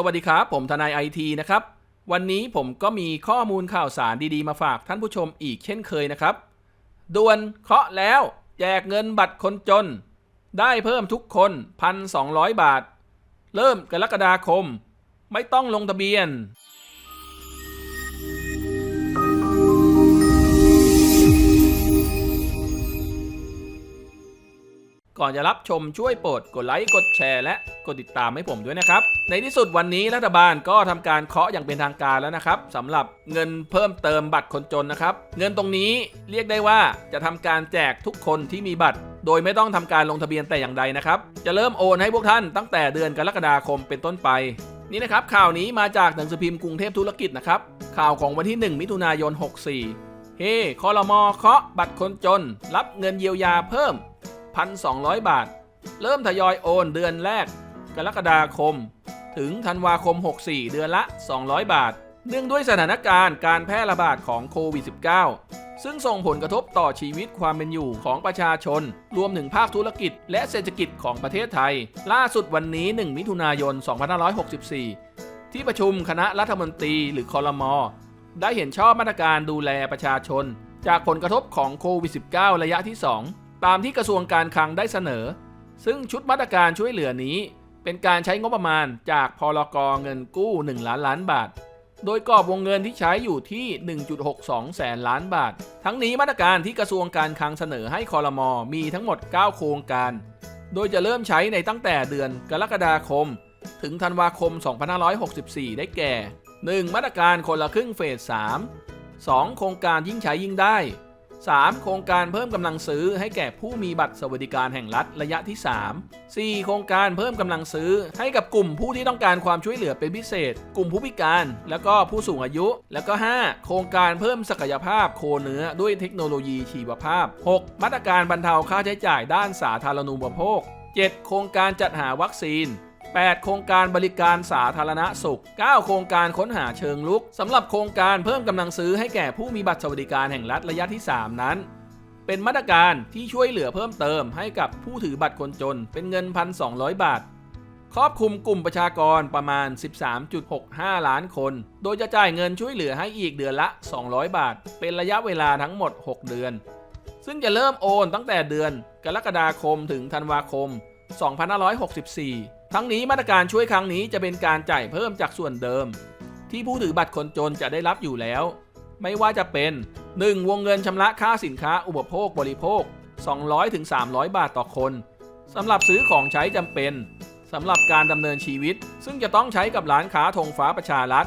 สวัสดีครับ ผมทนายไอทีนะครับ วันนี้ผมก็มีข้อมูลข่าวสารดีๆ มาฝากท่านผู้ชมอีกเช่นเคยนะครับด่วนเคาะแล้วแจกเงินบัตรคนจน ได้เพิ่มทุกคน 1,200 บาท เริ่มกรกฎาคม ไม่ต้องลงทะเบียน ก่อนจะรับชมช่วยโปรดกดไลค์กดแชร์และกดติดตามให้ผมด้วยนะครับ ในที่สุดวันนี้รัฐบาลก็ทำการเคาะอย่างเป็นทางการแล้วนะครับสำหรับเงินเพิ่มเติมบัตรคนจนนะครับ เงินตรงนี้เรียกได้ว่าจะทำการแจกทุกคนที่มีบัตร โดยไม่ต้องทำการลงทะเบียนแต่อย่างใดนะครับ จะเริ่มโอนให้พวกท่านตั้งแต่เดือนกรกฎาคมเป็นต้นไปนี่นะครับข่าวนี้มาจากหนังสือพิมพ์กรุงเทพธุรกิจนะครับข่าวของวันที่ 1 มิถุนายน 64 เฮ้คอรมอเคาะบัตรคนจน รับเงินเยียวยาเพิ่ม 1,200 บาท เริ่มทยอยโอนเดือนแรก กรกฎาคม ถึงธันวาคม 64 เดือนละ 200 บาท เนื่องด้วยสถานการณ์การแพร่ระบาดของโควิด -19 ซึ่งส่งผลกระทบต่อชีวิตความเป็นอยู่ของประชาชน รวมถึงภาคธุรกิจ และเศรษฐกิจของประเทศไทย ล่าสุดวันนี้ 1 มิถุนายน 2564 ที่ประชุมคณะรัฐมนตรีหรือคอรมอได้เห็นชอบมาตรการดูแลประชาชน จากผลกระทบของโควิด -19 ระยะที่ 2 ตามที่กระทรวงการคลังได้เสนอ ซึ่งชุดมาตรการช่วยเหลือนี้ เป็นการใช้งบประมาณจากพลกเงินกู้ 1 ล้านล้านบาท โดยกรอบวงเงินที่ใช้อยู่ที่ 1.62 แสนล้านบาท ทั้งนี้มาตรการที่กระทรวงการคลังเสนอให้คอรมอมีทั้งหมด 9 โครงการ โดยจะเริ่มใช้ในตั้งแต่เดือนกรกฎาคม ถึงธันวาคม 2564 ได้แก่ 1. มาตรการคนละครึ่งเฟส 3 2. โครงการยิ่งใช้ยิ่งได้ 3. โครงการเพิ่มกำลังซื้อให้แก่ผู้มีบัตรสวัสดิการแห่งรัฐระยะที่ 3 4. โครงการเพิ่มกำลังซื้อให้กับกลุ่มผู้ที่ต้องการความช่วยเหลือเป็นพิเศษ กลุ่มผู้พิการ แล้วก็ผู้สูงอายุ แล้วก็ 5. โครงการเพิ่มศักยภาพโคเนื้อด้วยเทคโนโลยีชีวภาพ 6. มาตรการบรรเทาค่าใช้จ่ายด้านสาธารณูปโภค 7. โครงการจัดหาวัคซีน 8 โครงการบริการสาธารณสุข 9 โครงการค้นหาเชิงลุกสำหรับโครงการเพิ่มกำลังซื้อให้แก่ผู้มีบัตรสวัสดิการแห่งรัฐระยะที่ 3 นั้น เป็นมาตรการที่ช่วยเหลือเพิ่มเติมให้กับผู้ถือบัตรคนจนเป็นเงิน 1,200 บาท ครอบคลุมกลุ่มประชากรประมาณ 13.65 ล้านคน โดยจะจ่ายเงินช่วยเหลือให้อีกเดือนละ 200 บาท เป็นระยะเวลาทั้งหมด 6 เดือน ซึ่งจะเริ่มโอนตั้งแต่เดือน กรกฎาคมถึงธันวาคม 2564 ทั้งนี้มาตรการช่วยครั้งนี้จะเป็นการจ่ายเพิ่มจากส่วนเดิม ที่ผู้ถือบัตรคนจนจะได้รับอยู่แล้ว ไม่ว่าจะเป็น 1. วงเงินชำระค่าสินค้าอุปโภคบริโภค 200-300 บาทต่อคนสำหรับซื้อของใช้จำเป็นสำหรับการดำเนินชีวิต ซึ่งจะต้องใช้กับร้านค้าธงฟ้าประชารัฐ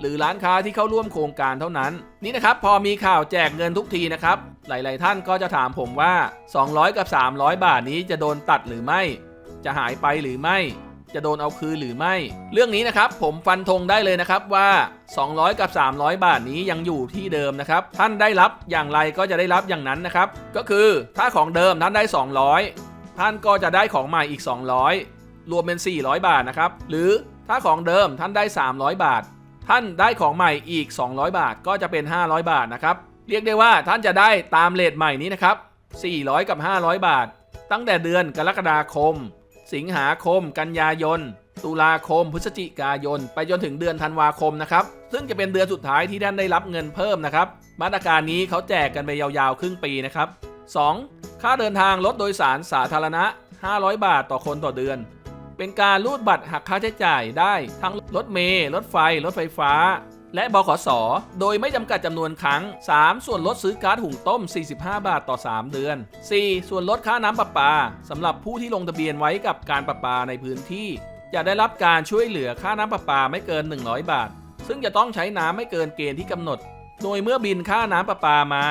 หรือร้านค้าที่เข้าร่วมโครงการเท่านั้น นี่นะครับพอมีข่าวแจกเงินทุกทีนะครับ หลาย ๆ ท่านก็จะถามผมว่า 200 กับ 300 บาทนี้จะโดนตัดหรือไม่ จะหายไปหรือไม่ จะโดนเอาคืนหรือไม่ เรื่องนี้นะครับผมฟันธงได้เลยนะครับว่า 200 กับ 300 บาทนี้ยังอยู่ที่เดิมนะครับ ท่านได้รับอย่างไรก็จะได้รับอย่างนั้นนะครับ ก็คือถ้าของเดิมท่านได้ 200 ท่านก็จะได้ของใหม่อีก 200 รวมเป็น 400 บาทนะครับ หรือถ้าของเดิมท่านได้ 300 บาท ท่านได้ของใหม่อีก 200 บาทก็จะเป็น 500 บาทนะครับเรียกได้ว่าท่านจะได้ตามเลทใหม่นี้นะครับ 400 กับ 500 บาท ตั้งแต่เดือนกรกฎาคม สิงหาคม กันยายน ตุลาคม พฤศจิกายน ไปจนถึงเดือนธันวาคมนะครับ ซึ่งจะเป็นเดือนสุดท้ายที่ท่านได้รับเงินเพิ่มนะครับ มาตรการนี้เขาแจกกันไปยาวๆ ครึ่งปีนะครับ 2. ค่าเดินทางรถโดยสารสาธารณะ 500 บาทต่อคนต่อเดือน เป็นการรูดบัตรหักค่าใช้จ่ายได้ทั้งรถเมล์รถไฟ รถไฟฟ้า และบขส โดยไม่จำกัดจำนวนครั้ง 3. ส่วนลดซื้อก๊าซหุงต้ม 45 บาทต่อ 3 เดือน 4. ส่วนลดค่าน้ำประปาสำหรับผู้ที่ลงทะเบียนไว้กับการประปาในพื้นที่ จะได้รับการช่วยเหลือค่าน้ำประปาไม่เกิน 100 บาท ซึ่งจะต้องใช้น้ำไม่เกินเกณฑ์ที่กำหนด โดยเมื่อบินค่าน้ำประปามา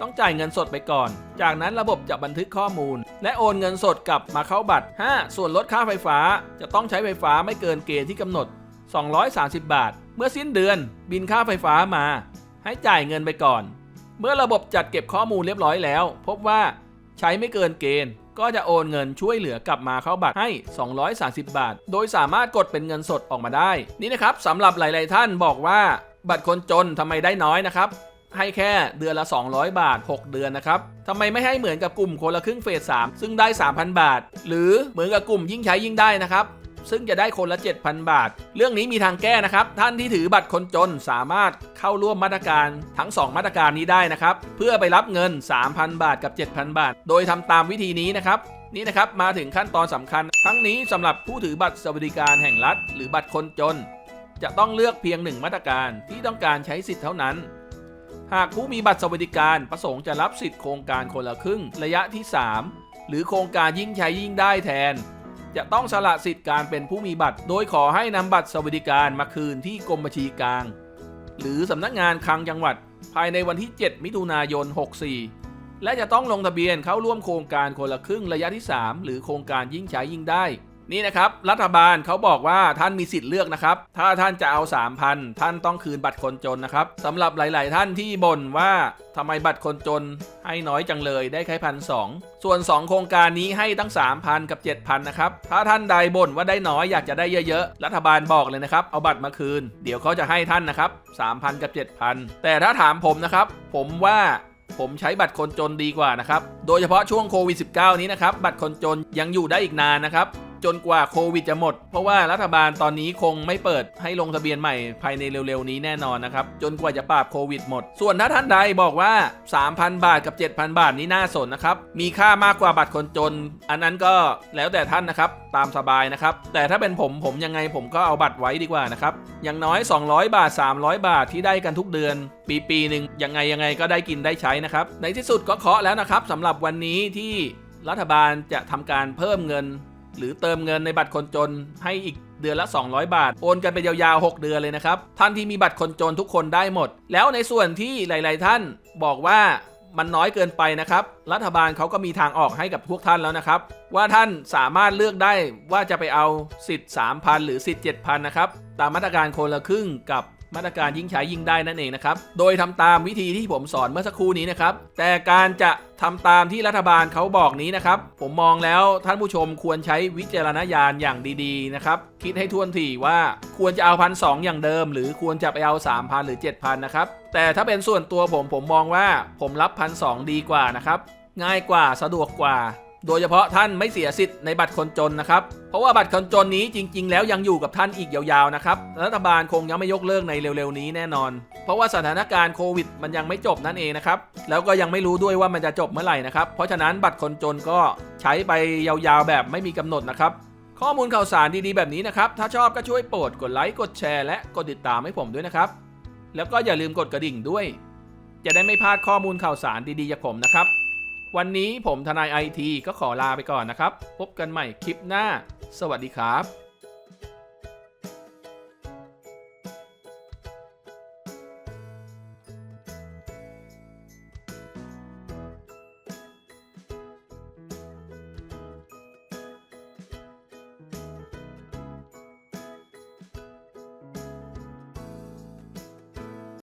ต้องจ่ายเงินสดไปก่อน จากนั้นระบบจะบันทึกข้อมูล และโอนเงินสดกลับมาเข้าบัตร 5. ส่วนลดค่าไฟฟ้า จะต้องใช้ไฟฟ้าไม่เกินเกณฑ์ที่กำหนด 230 บาท มื่อสิ้นเดือนบินค่าไฟฟ้ามา ให้จ่ายเงินไปก่อน เมื่อระบบจัดเก็บข้อมูลเรียบร้อยแล้ว พบว่าใช้ไม่เกินเกณฑ์ ก็จะโอนเงินช่วยเหลือกลับมาเข้าบัตรให้ 230 บาท โดยสามารถกดเป็นเงินสดออกมาได้ นี่นะครับสำหรับหลาย ๆ ท่านบอกว่าบัตรคนจนทำไมได้น้อยนะครับให้แค่เดือนละ 200 บาท 6 เดือนนะครับทำไมไม่ให้เหมือนกับกลุ่มคนละครึ่งเฟส3ซึ่งได้ 3,000 บาท หรือเหมือนกับกลุ่มยิ่งใช้ยิ่งได้นะครับ ซึ่งจะได้คนละ 7,000 บาท เรื่องนี้มีทางแก้นะครับ ท่านที่ถือบัตรคนจนสามารถเข้าร่วมมาตรการทั้ง 2 มาตรการนี้ได้นะครับ เพื่อไปรับเงิน 3,000 บาทกับ 7,000 บาท โดยทำตามวิธีนี้นะครับนี่นะครับมาถึงขั้นตอนสำคัญ ทั้งนี้สำหรับผู้ถือบัตรสวัสดิการแห่งรัฐ หรือบัตรคนจน จะต้องเลือกเพียงหนึ่งมาตรการที่ต้องการใช้สิทธิ์เท่านั้น หากผู้มีบัตรสวัสดิการประสงค์จะรับสิทธิ์โครงการคนละครึ่งระยะที่ 3 หรือโครงการยิ่งใช้ยิ่งได้แทน จะต้องสละสิทธิ์การเป็นผู้มีบัตร โดยขอให้นำบัตรสวัสดิการมาคืนที่กรมบัญชีกลาง หรือสำนักงานคลังจังหวัด ภายในวันที่ 7 มิถุนายน 64 และจะต้องลงทะเบียนเข้าร่วมโครงการคนละครึ่งระยะที่ 3 หรือโครงการยิ่งใช้ยิ่งได้ นี่นะครับรัฐบาลเขาบอกว่าท่านมีสิทธิ์เลือกนะครับ ถ้าท่านจะเอา 3,000 ท่านต้องคืนบัตรคนจนนะครับสำหรับหลาย ๆ ท่านที่บ่นว่าทำไมบัตรคนจนให้น้อยจังเลยได้แค่พันสส่วน 2 โครงการนี้ให้ตั้ง 3,000 กับ 7,000 นะครับ ถ้าท่านใดบ่นว่าได้น้อยอยากจะได้เยอะ ๆ รัฐบาลบอกเลยนะครับ เอาบัตรมาคืน เดี๋ยวเขาจะให้ท่านนะครับ 3,000 กับ 7,000 แต่ถ้าถามผมนะครับ ผมว่าผมใช้บัตรคนจนดีกว่านะครับ โดยเฉพาะช่วงโควิด -19 นี้นะครับ บัตรคนจนยังอยู่ได้อีกนานนะครับ จนกว่าโควิดจะหมด เพราะว่ารัฐบาลตอนนี้คงไม่เปิดให้ลงทะเบียนใหม่ภายในเร็วๆนี้แน่นอนนะครับ จนกว่าจะปราบโควิดหมด ส่วนถ้าท่านใดบอกว่า 3,000 บาทกับ 7,000 บาทนี้น่าสนนะครับ มีค่ามากกว่าบัตรคนจน อันนั้นก็แล้วแต่ท่านนะครับตามสบายนะครับ แต่ถ้าเป็นผมผมยังไงผมก็เอาบัตรไว้ดีกว่านะครับ อย่างน้อย 200 บาท 300 บาทที่ได้กันทุกเดือน ปีปีหนึ่งยังไงยังไงก็ได้กินได้ใช้นะครับ ในที่สุดก็เคาะแล้วนะครับสำหรับวันนี้ที่รัฐบาลจะทำการเพิ่มเงิน หรือเติมเงินในบัตรคนจนให้อีกเดือนละ 200 บาท โอนกันไปยาวๆ 6 เดือนเลยนะครับ ท่านที่มีบัตรคนจนทุกคนได้หมด แล้วในส่วนที่หลาย ๆ ท่านบอกว่ามันน้อยเกินไปนะครับ รัฐบาลเขาก็มีทางออกให้กับพวกท่านแล้วนะครับ ว่าท่านสามารถเลือกได้ว่าจะไปเอาสิทธิ์3,000 หรือสิทธิ์7,000 นะครับ ตามมาตรการคนละครึ่งกับ มาตรการยิ่งใช้ยิ่งได้นั่นเองนะครับ โดยทำตามวิธีที่ผมสอนเมื่อสักครู่นี้นะครับ แต่การจะทำตามที่รัฐบาลเขาบอกนี้นะครับ ผมมองแล้วท่านผู้ชมควรใช้วิจารณญาณอย่างดีๆนะครับ คิดให้ท่วนทีว่าควรจะเอาพันสอย่างเดิม หรือควรจะไปเอา 3,000 หรือ 7,000 นะครับ แต่ถ้าเป็นส่วนตัวผมผมมองว่าผมรับพันสดีกว่านะครับ ง่ายกว่าสะดวกกว่า โดยเฉพาะท่านไม่เสียสิทธิ์ในบัตรคนจนนะครับ เพราะว่าบัตรคนจนนี้จริง ๆ แล้วยังอยู่กับท่านอีกยาวๆนะครับ รัฐบาลคงยังไม่ยกเลิกในเร็วๆนี้แน่นอน เพราะว่าสถานการณ์โควิดมันยังไม่จบนั่นเองนะครับ แล้วก็ยังไม่รู้ด้วยว่ามันจะจบเมื่อไหร่นะครับ เพราะฉะนั้นบัตรคนจนก็ใช้ไปยาวๆแบบไม่มีกำหนดนะครับ ข้อมูลข่าวสารดีๆแบบนี้นะครับ ถ้าชอบก็ช่วยโปรดกดไลค์ กดแชร์ และกดติดตามให้ผมด้วยนะครับ แล้วก็อย่าลืมกดกระดิ่งด้วย จะได้ไม่พลาดข้อมูลข่าวสารดีๆจากผมนะครับ วันนี้ผมทนายไอทีก็ขอลาไปก่อนนะครับ พบกันใหม่คลิปหน้า สวัสดีครับ